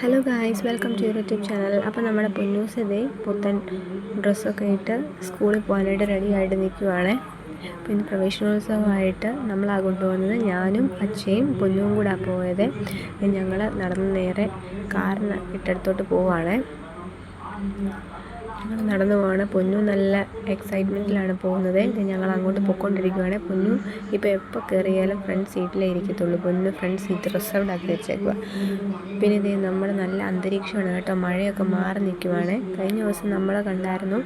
Hello guys welcome to YouTube channel അപ്പോൾ നമ്മുടെ പൊന്നൂസ് ഇതേ പുത്തൻ ഡ്രസ്സൊക്കെ ഇട്ട് സ്കൂളിൽ പോകാനായിട്ട് റെഡി ആയിട്ട് നിൽക്കുവാണ്. പിന്നെ പ്രവേശനോത്സവമായിട്ട് ആ കൊണ്ടുപോകുന്നത് ഞാനും അച്ഛയും പൊന്നും കൂടെ പോയത്. ഞങ്ങൾ നടന്ന് നേരെ കാറിന് ഇട്ടടുത്തോട്ട് പോവുകയാണ് ഞങ്ങൾ നടന്നു പോവാണ്. പൊന്നു നല്ല എക്സൈറ്റ്മെന്റിലാണ് പോകുന്നത്. ഇത് ഞങ്ങൾ അങ്ങോട്ട് പൊയ്ക്കൊണ്ടിരിക്കുകയാണ് പൊന്നു ഇപ്പോൾ എപ്പോൾ കയറിയാലും ഫ്രണ്ട് സീറ്റിലേ ഇരിക്കത്തുള്ളൂ. പൊന്നു ഫ്രണ്ട് സീറ്റ് റിസർവ്ഡ് ആക്കി വെച്ചേക്കുക പിന്നെ ഇത് നമ്മൾ നല്ല അന്തരീക്ഷമാണ് കേട്ടോ. മഴയൊക്കെ മാറി നിൽക്കുവാണ്. കഴിഞ്ഞ ദിവസം നമ്മൾ കണ്ടായിരുന്നു.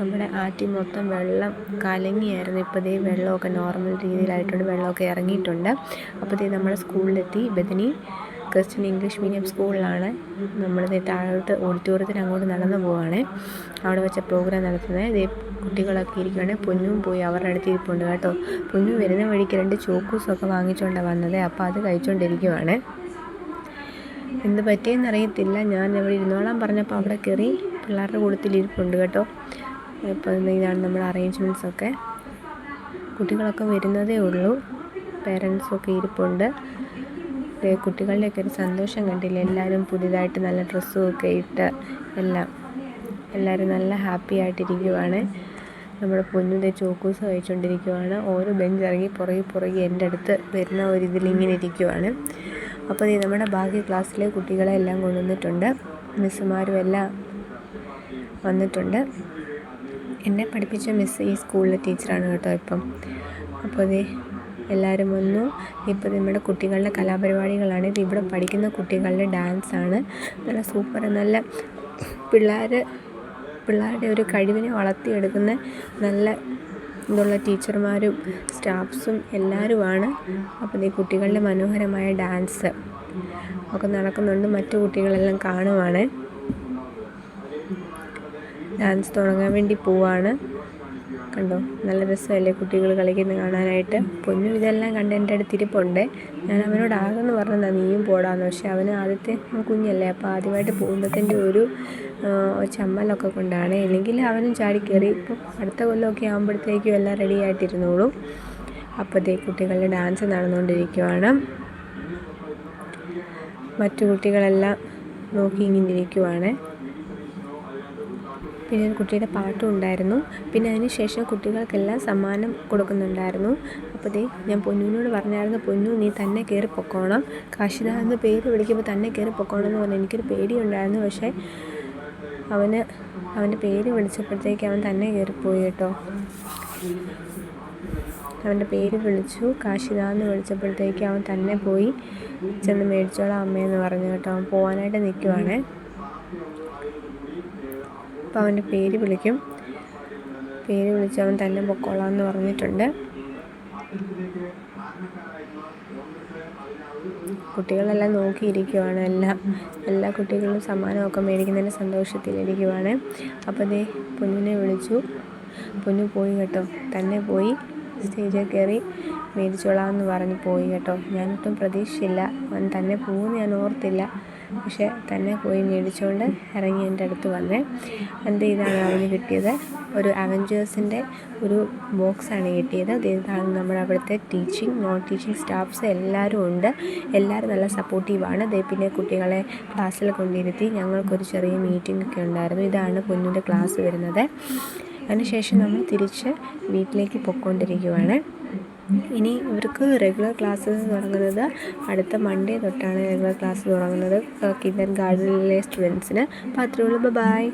നമ്മുടെ ആറ്റി മൊത്തം വെള്ളം കലങ്ങിയായിരുന്നു. ഇപ്പോൾ ഇതേ വെള്ളമൊക്കെ നോർമൽ രീതിയിലായിട്ടുണ്ട്. വെള്ളമൊക്കെ ഇറങ്ങിയിട്ടുണ്ട്. അപ്പോൾ ഇതേ നമ്മൾ സ്കൂളിലെത്തി ബദിനി ക്രിസ്ത്യൻ ഇംഗ്ലീഷ് മീഡിയം സ്കൂളിലാണ് നമ്മളിത് താഴോട്ട് ഓഡിറ്റോറിയത്തിന് അങ്ങോട്ട് നടന്നു പോവുകയാണ് അവിടെ വെച്ച പ്രോഗ്രാം നടത്തുന്നത്. ഇതേ കുട്ടികളൊക്കെ ഇരിക്കുകയാണ് പൊന്നും പോയി അവരുടെ അടുത്ത് ഇരിപ്പുണ്ട് കേട്ടോ. പൊന്നു വരുന്ന വഴിക്ക് രണ്ട് ചോക്കൂസൊക്കെ വാങ്ങിച്ചുകൊണ്ടാണ് വന്നത്. അപ്പോൾ അത് കഴിച്ചുകൊണ്ടിരിക്കുവാണ് എന്ത് പറ്റിയെന്ന് അറിയത്തില്ല ഞാൻ ഇവിടെ ഇരുന്നോളാൻ പറഞ്ഞപ്പോൾ അവിടെ കയറി പിള്ളേരുടെ കൂട്ടത്തിൽ ഇരിപ്പുണ്ട് കേട്ടോ. ഇപ്പോൾ ഇതാണ് നമ്മുടെ അറേഞ്ച്മെന്റ്സൊക്കെ കുട്ടികളൊക്കെ വരുന്നതേ ഉള്ളൂ. പേരൻസൊക്കെ ഇരിപ്പുണ്ട്. കുട്ടികളുടെയൊക്കെ ഒരു സന്തോഷം കണ്ടില്ല? എല്ലാവരും പുതിയതായിട്ട് നല്ല ഡ്രസ്സും ഒക്കെ ഇട്ട് എല്ലാം. എല്ലാവരും നല്ല ഹാപ്പി ആയിട്ടിരിക്കുവാണ്. നമ്മുടെ പൊന്നിന്റെ ചോക്കൂസ് കഴിച്ചുകൊണ്ടിരിക്കുവാണ് ഓരോ ബെഞ്ച് ഇറങ്ങി പുറകെ പുറകെ എന്റെ അടുത്ത് വരുന്ന ഒരു ഇതിലിങ്ങനെ ഇരിക്കുവാണ്. അപ്പോൾ നമ്മുടെ ബാക്കി ക്ലാസ്സിലെ കുട്ടികളെ എല്ലാം കൊണ്ടുവന്നിട്ടുണ്ട്. മിസ്സുമാരും എല്ലാം വന്നിട്ടുണ്ട്. എന്നെ പഠിപ്പിച്ച മിസ്സ് ഈ സ്കൂളിലെ ടീച്ചറാണ് കേട്ടോ ഇപ്പം. അപ്പോൾ അതേ എല്ലാവരും വന്നു. ഇപ്പോൾ നമ്മുടെ കുട്ടികളുടെ കലാപരിപാടികളാണ്. ഇത് ഇവിടെ പഠിക്കുന്ന കുട്ടികളുടെ ഡാൻസാണ് നല്ല സൂപ്പർ നല്ല പിള്ളേർ പിള്ളേരുടെ ഒരു കഴിവിനെ വളർത്തിയെടുക്കുന്ന നല്ല ഇതുള്ള ടീച്ചർമാരും സ്റ്റാഫ്സും എല്ലാവരുമാണ് അപ്പോൾ ഈ കുട്ടികളുടെ മനോഹരമായ ഡാൻസ് ഒക്കെ നടക്കുന്നുണ്ട്. മറ്റു കുട്ടികളെല്ലാം കാണുവാണ്. ഡാൻസ് തുടങ്ങാൻ വേണ്ടി പോവാണ്. കണ്ടോ? നല്ല രസമല്ലേ കുട്ടികൾ കളിക്കുന്നത് കാണാനായിട്ട്? പൊന്നും ഇതെല്ലാം കണ്ട് എന്റെ അടുത്ത് ഇരിപ്പുണ്ട് ഞാൻ അവനോട് ആകെന്ന് പറഞ്ഞതാ നീയും പോടാന്ന്. പക്ഷേ അവന് ആദ്യത്തെ കുഞ്ഞല്ലേ അപ്പോൾ ആദ്യമായിട്ട് പോകുമ്പത്തിന്റെ ഒരു ചമ്മലൊക്കെ കൊണ്ടാണ്. ഇല്ലെങ്കിൽ അവനും ചാടി കയറി. ഇപ്പം അടുത്ത കൊല്ലമൊക്കെ ആകുമ്പോഴത്തേക്കും എല്ലാം റെഡി ആയിട്ടിരുന്നോളും. അപ്പോഴത്തേ കുട്ടികളുടെ ഡാൻസ് നടന്നുകൊണ്ടിരിക്കുവാണ്. മറ്റു കുട്ടികളെല്ലാം നോക്കി ഇങ്ങനെ ഇരിക്കുവാണ്. പിന്നെ ഒരു കുട്ടിയുടെ പാട്ടും ഉണ്ടായിരുന്നു. പിന്നെ അതിന് ശേഷം കുട്ടികൾക്കെല്ലാം സമ്മാനം കൊടുക്കുന്നുണ്ടായിരുന്നു. അപ്പോൾ ദേ ഞാൻ പൊന്നുവിനോട് പറഞ്ഞായിരുന്നു പൊന്നു നീ തന്നെ കയറി പൊക്കോണം. കാശിത എന്ന് പേര് വിളിക്കുമ്പോൾ തന്നെ കയറി പൊക്കോണം എന്ന് പറഞ്ഞു എനിക്കൊരു പേടിയുണ്ടായിരുന്നു. പക്ഷേ അവന് അവന്റെ പേര് വിളിച്ചപ്പോഴത്തേക്ക് അവൻ തന്നെ കയറിപ്പോയി കേട്ടോ. അവന്റെ പേര് വിളിച്ചു. കാശിത എന്ന് വിളിച്ചപ്പോഴത്തേക്ക് അവൻ തന്നെ പോയി ചെന്ന് മേടിച്ചോളാം അമ്മയെന്ന് പറഞ്ഞു കേട്ടോ. അവൻ പോകാനായിട്ട് നിൽക്കുവാണേ അപ്പോൾ അവന്റെ പേര് വിളിക്കും. പേര് വിളിച്ച് അവൻ തന്നെ പൊക്കോളാം എന്ന് പറഞ്ഞിട്ടുണ്ട്. കുട്ടികളെല്ലാം നോക്കിയിരിക്കുവാണ്. എല്ലാം എല്ലാ കുട്ടികളും സമ്മാനമൊക്കെ മേടിക്കുന്നതിന്റെ സന്തോഷത്തിലിരിക്കുവാണ്. അപ്പോൾ ദേ പൊന്നിനെ വിളിച്ചു. പൊന്നു പോയി കേട്ടോ. തന്നെ പോയി സ്റ്റേജിൽ കയറി മേടിച്ചോളാം എന്ന് പറഞ്ഞ് പോയി കേട്ടോ. ഞാനൊട്ടും പ്രതീക്ഷിച്ചില്ല അവൻ തന്നെ പോകുമെന്ന് ഞാൻ ഓർത്തില്ല. പക്ഷേ തന്നെ പോയി മേടിച്ചുകൊണ്ട് ഇറങ്ങി എന്റെ അടുത്ത് വന്നേ. എന്റെ ഇതാണ് അവന് കിട്ടിയത്? ഒരു അവഞ്ചേഴ്സിന്റെ ഒരു ബോക്സാണ് കിട്ടിയത്. ഇതാണ് നമ്മുടെ അവിടുത്തെ ടീച്ചിങ് നോൺ ടീച്ചിങ് സ്റ്റാഫ്സ് എല്ലാവരും ഉണ്ട്. എല്ലാവരും നല്ല സപ്പോർട്ടീവാണ്. ദേ പിന്നെ കുട്ടികളെ ക്ലാസ്സിൽ കൊണ്ടിരുത്തി ഞങ്ങൾക്കൊരു ചെറിയ മീറ്റിംഗ് ഒക്കെ ഉണ്ടായിരുന്നു. ഇതാണ് പൊന്നിന്റെ ക്ലാസ് വരുന്നത്. അതിനുശേഷം നമ്മൾ തിരിച്ച് വീട്ടിലേക്ക് പൊയ്ക്കൊണ്ടിരിക്കുവാണ്. ഇനി ഇവർക്ക് റെഗുലർ ക്ലാസ്സസ് തുടങ്ങുന്നത് അടുത്ത മൺഡേ തൊട്ടാണ് റെഗുലർ ക്ലാസ് തുടങ്ങുന്നത്. കിൻഡർ ഗാർഡനിലെ സ്റ്റുഡൻസിന് അപ്പോൾ അത്രയേ ഉള്ളൂ. ബൈ